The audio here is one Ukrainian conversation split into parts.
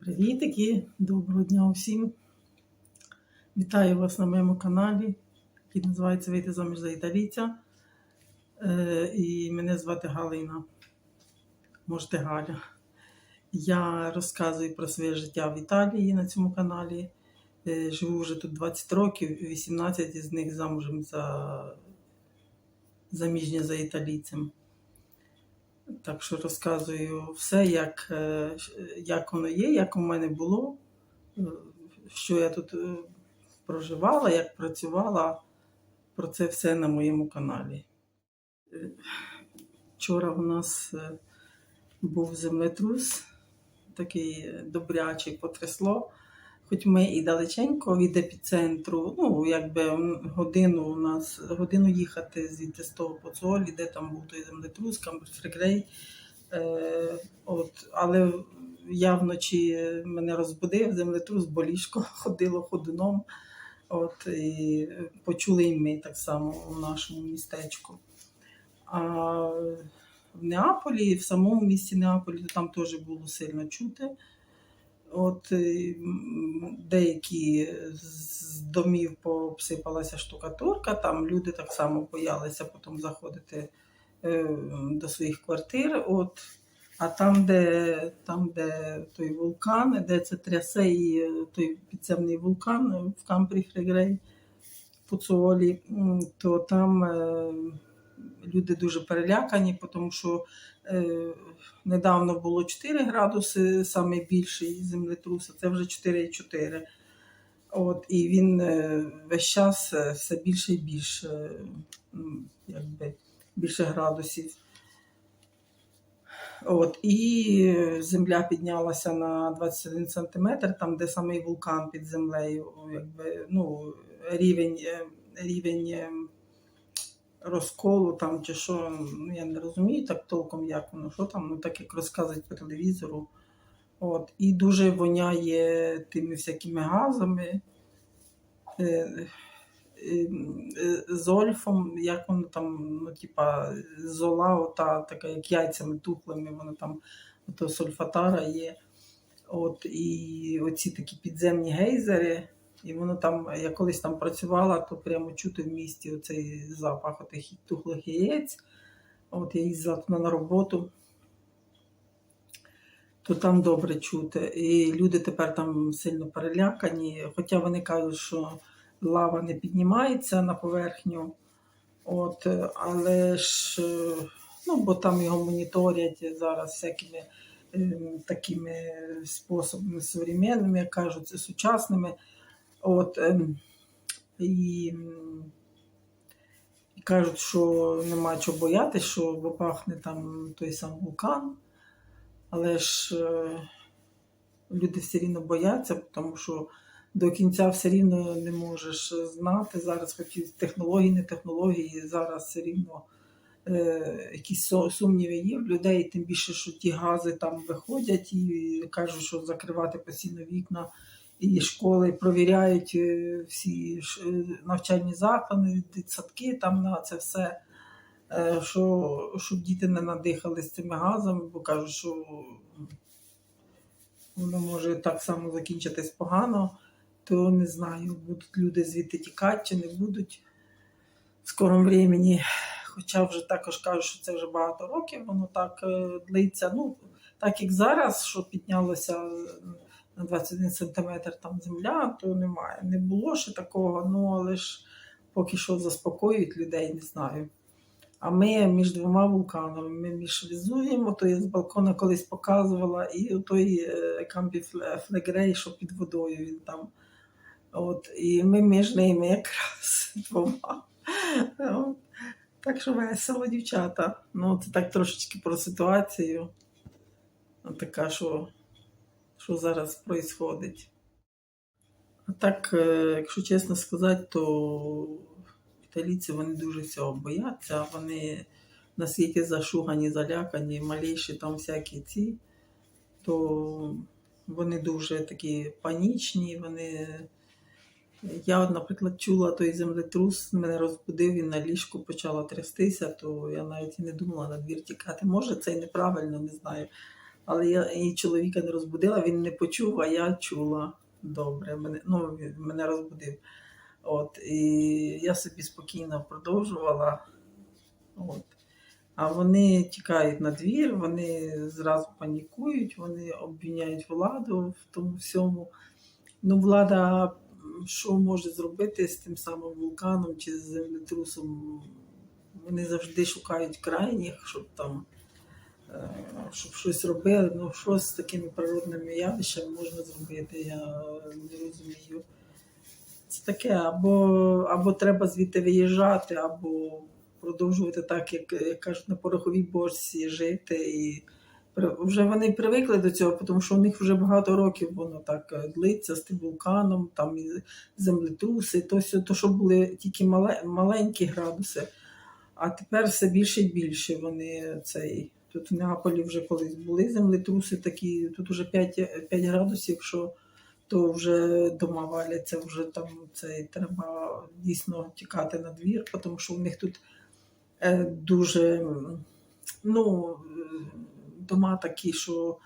Привітики, доброго дня усім. Вітаю вас на моєму каналі, який називається Вийти заміж за італійця. Е, і мене звати Галина. Можете Галя. Я розказую про своє життя в Італії на цьому каналі. Е, живу вже тут 20 років, 18 з них замужем за заміжня за італійцем. Так що розказую все, як, е, як воно є, як у мене було, е, що я тут е, проживала, як працювала. Про це все на моєму каналі. Вчора у нас був землетрус, такий добрячий потрясло. Хоч ми і далеченько від епіцентру, ну, якби годину у нас, годину їхати звідти з того Поцолі, де там був той землетрус, Камберфрекрей. Е, от, але я вночі мене розбудив землетрус, бо ліжко ходило ходуном. От, і почули і ми так само у нашому містечку. А в Неаполі, в самому місті Неаполі, там теж було сильно чути. От е, деякі з домів посипалася штукатурка, там люди так само боялися потім заходити е, до своїх квартир. От. А там, де, там, де той вулкан, де це трясе і е, той підземний вулкан в Кампрі Фрегрей Пуцуолі, то там люди дуже перелякані, тому що е, недавно було 4 градуси, саме більший землетрус, а це вже 4,4. От, і він е, весь час е, все більше і більше, якби, більше градусів. От, і земля піднялася на 21 сантиметр, там, де самий вулкан під землею, якби, ну, рівень, рівень розколу там чи що, ну, я не розумію так толком, як воно, що там, ну так як розказують по телевізору. От, і дуже воняє тими всякими газами. Е, е, е, Зольфом, як воно там, ну, типа, зола, ота, така, як яйцями тухлими, воно там, ото сульфатара є. От, і оці такі підземні гейзери. І воно там, я колись там працювала, то прямо чути в місті оцей запах отих тухлих яєць. От я їздила на роботу, то там добре чути. І люди тепер там сильно перелякані, хоча вони кажуть, що лава не піднімається на поверхню. От, але ж, ну, бо там його моніторять зараз всякими е, такими способами як кажуть, сучасними. От, ем, і, і кажуть, що нема чого боятися, що пахне там той сам вулкан. Але ж е, люди все рівно бояться, тому що до кінця все рівно не можеш знати. Зараз хоч технології, не технології, зараз все рівно е, якісь сумніви є в людей, тим більше, що ті гази там виходять і кажуть, що закривати постійно вікна і школи провіряють е, всі е, навчальні заклади, дитсадки там на це все. е, Що, щоб діти не надихались цими газами, бо кажуть, що воно може так само закінчитись погано, то не знаю, будуть люди звідти тікати чи не будуть в скорому времені. Хоча вже також кажуть, що це вже багато років, воно так длиться. Ну, так як зараз, що піднялося на 21 сантиметр там земля, то немає. Не було ще такого, ну але ж поки що заспокоюють людей, не знаю. А ми між двома вулканами, ми між Везувієм, то я з балкона колись показувала, і той е, Кампі Флегрей, що під водою він там. От, і ми між ними якраз двома. Так що весело, дівчата. Ну, це так трошечки про ситуацію. Така, що, що зараз відбувається. А так, е, якщо чесно сказати, то італійці вони дуже всього бояться, вони наскільки зашугані, залякані, маліші там всякі ці, то вони дуже такі панічні, вони. Я, наприклад, чула той землетрус, мене розбудив і на ліжку почала трястися, то я навіть і не думала на двір тікати. Може, це і неправильно, не знаю. Але я і чоловіка не розбудила, він не почув, а я чула добре. Мене, ну, мене розбудив. От, і я собі спокійно продовжувала. От. А вони тікають на двір, вони зразу панікують, вони обвиняють владу в тому всьому. Ну, влада що може зробити з тим самим вулканом чи з землетрусом? Вони завжди шукають крайніх, щоб там щоб щось робили. Ну, що з такими природними явищами можна зробити, я не розумію. Це таке, або, або треба звідти виїжджати, або продовжувати так, як, як кажуть, на пороховій бочці жити. І вже вони привикли до цього, тому що у них вже багато років воно так длиться з тим вулканом, там і землетруси, то, то що були тільки мале, маленькі градуси, а тепер все більше і більше вони цей. Тут в Неаполі вже колись були землетруси такі, тут вже 5, 5 градусів, що то вже дома валяться, вже там це треба дійсно тікати на двір, тому що у них тут е, дуже ну, дома такі, що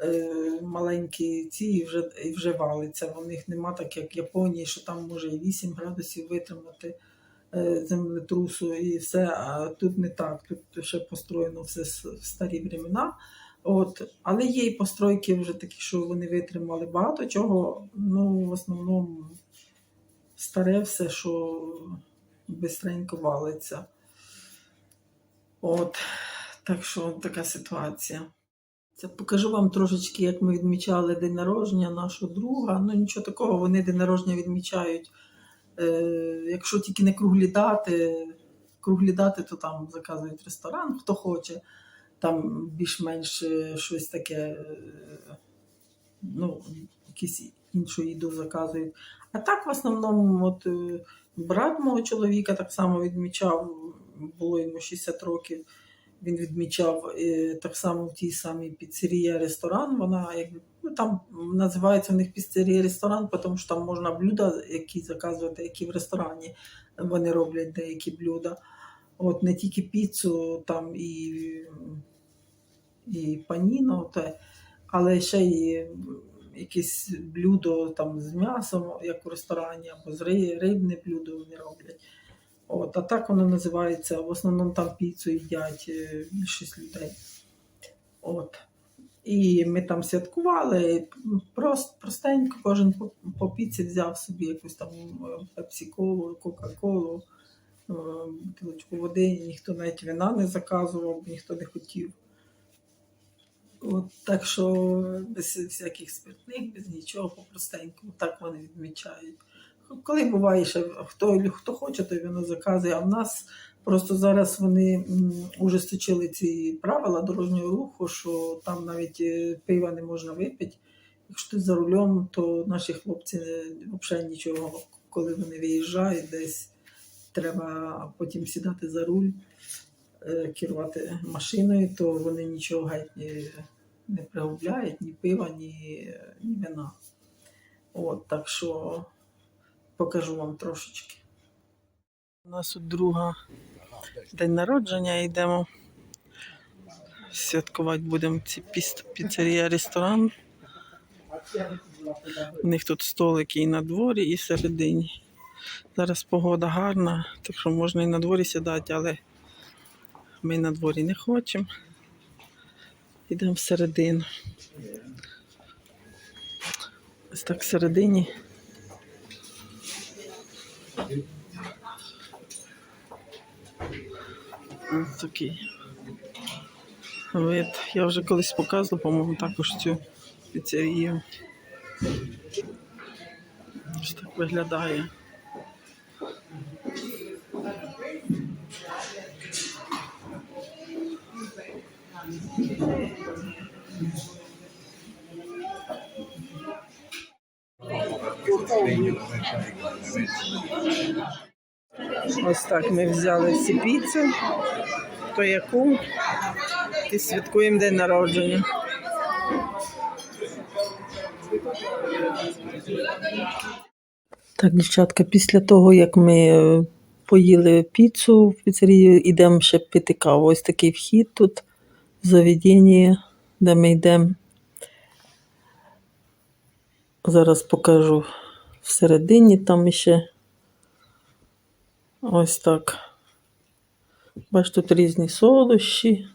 е, маленькі ці і вже, і вже валиться. У них нема так, як в Японії, що там може і 8 градусів витримати землетрусу і все. А тут не так. Тут ще построєно все в старі времена. От, але є і постройки вже такі, що вони витримали багато чого. Ну, в основному старе все, що бистренько валиться. От, так що така ситуація. Це покажу вам трошечки, як ми відмічали день народження нашого друга. Ну нічого такого, вони день народження відмічають. Е, якщо тільки не круглі дати, круглі дати, то там заказують ресторан, хто хоче. Там більш-менш е, щось таке, е, ну, якісь іншу їду заказують. А так, в основному, от брат мого чоловіка так само відмічав, було йому 60 років. Він відмічав е, так само в тій самій піцерія ресторан. Вона якби ну там називається у них піцерія ресторан, тому що там можна блюда, які заказувати, які в ресторані вони роблять деякі блюда. От не тільки піцу, там і, і паніно, але ще й якесь блюдо там з м'ясом, як у ресторані, або з рибне блюдо вони роблять. От, а так воно називається. В основному там піцу їдять е, більшість людей. От. І ми там святкували, просто, простенько, кожен по, по піці взяв собі якусь там пепсі-колу, кока-колу, е, бутилочку води, ніхто навіть вина не заказував, ніхто не хотів. От, так що без всяких спиртних, без нічого, по-простенькому, так вони відмічають. Коли буває ще хто, хто хоче, то воно заказує. А в нас просто зараз вони ужесточили ці правила дорожнього руху, що там навіть е, пива не можна випити. Якщо ти за рулем, то наші хлопці е, взагалі нічого, коли вони виїжджають десь, треба потім сідати за руль, е, керувати машиною, то вони нічого геть не, не пригубляють, ні пива, ні, ні вина. От, так що покажу вам трошечки. У нас тут друга день народження йдемо. Святкувати будемо ці піцерія ресторан. У них тут столики і на дворі, і всередині. Зараз погода гарна, так що можна і на дворі сідати, але ми на дворі не хочемо. Йдемо всередину. Ось так всередині. Такий вид. Я вже колись показувала, по-моєму, також цю піцерію. Ось так виглядає. Ось так ми взяли всі піци, то яку і святкуємо день народження. Так, дівчатка, після того, як ми е, поїли піцу в піцерії, йдемо ще пити каву. Ось такий вхід тут в заведенні. де ми йдемо. Зараз покажу всередині там ще ось так. Бач, тут різні солодощі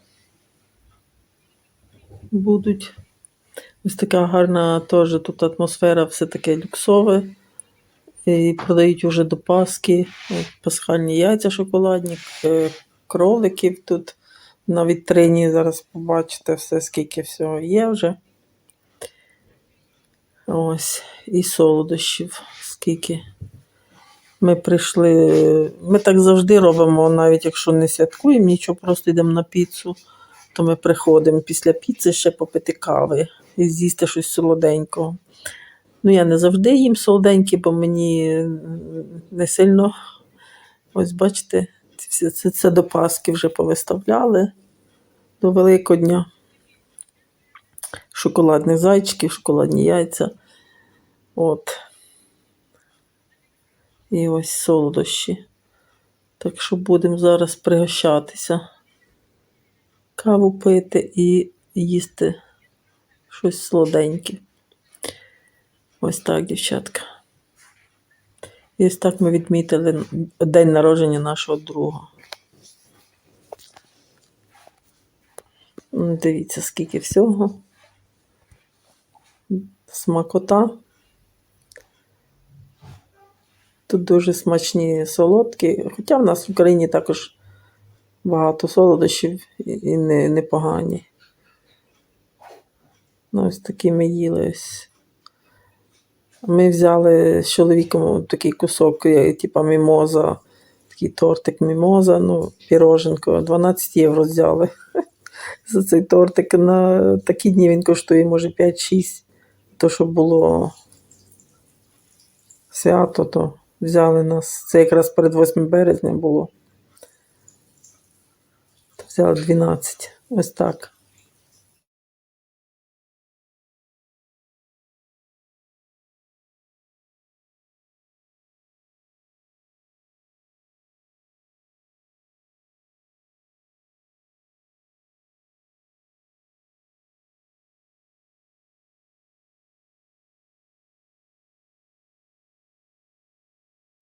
будуть. Ось така гарна теж тут атмосфера, все таке люксове. І продають уже до Пасхи е, пасхальні яйця шоколадні, е, кроликів тут на вітрині. Зараз побачите все, скільки всього є вже. Ось, і солодощів, скільки. Ми прийшли. Ми так завжди робимо, навіть якщо не святкуємо нічого, просто йдемо на піцу, то ми приходимо після піци ще попити кави і з'їсти щось солоденького. Ну, я не завжди їм солоденькі, бо мені не сильно. Ось бачите, це, це, це до Пасхи вже повиставляли до Великодня. Шоколадних зайчиків, шоколадні яйця. От. І ось солодощі. Так що будемо зараз пригощатися, каву пити і їсти щось солоденьке. Ось так, дівчатка. І ось так ми відмітили день народження нашого друга. Дивіться, скільки всього. Смакота. Тут дуже смачні солодкі, хоча в нас в Україні також багато солодощів і і не, непогані. Ну, ось такі ми їли. Ми взяли з чоловіком такий кусок, типа мімоза, такий тортик мімоза, ну, піроженко, 12 євро взяли. За цей тортик на такі дні він коштує, може, 5-6. То, щоб було свято, то взяли нас. Це якраз перед 8 березня було. Взяли 12. Ось так.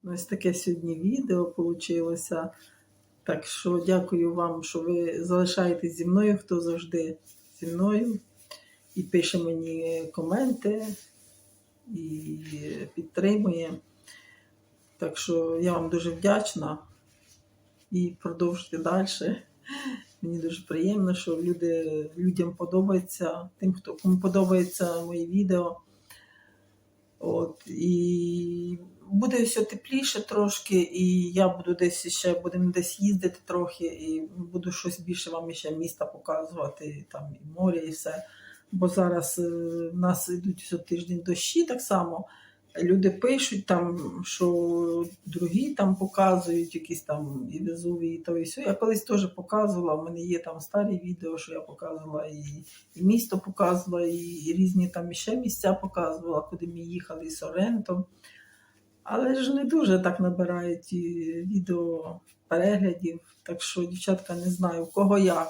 Ось таке сьогодні відео вийшло. Так що дякую вам, що ви залишаєтесь зі мною, хто завжди зі мною. І пише мені коменти і підтримує. Так що я вам дуже вдячна і продовжуйте далі. Мені дуже приємно, що люди, людям подобається, тим, хто кому подобається мої відео. От, і буде все тепліше трошки, і я буду десь ще будемо десь їздити трохи, і буду щось більше вам ще міста показувати, і там і море, і все. Бо зараз е, в нас йдуть все тиждень дощі так само. Люди пишуть там, що другі там показують якісь там і Везувії, і то і все. Я колись теж показувала. У мене є там старі відео, що я показувала, і, і місто показувала, і, і різні там ще місця показувала, куди ми їхали з Орентом. Але ж не дуже так набирають відео переглядів. Так що, дівчатка, не знаю, кого як,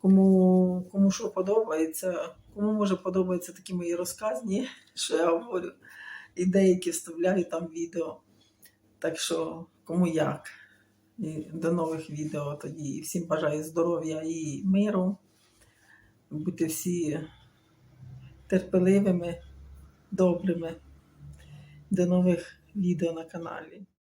кому, кому що подобається, кому може подобаються такі мої розказні, що я говорю і деякі вставляю там відео. Так що, кому як. І до нових відео тоді. Всім бажаю здоров'я і миру. Бути всі терпеливими, добрими. До нових відео на каналі.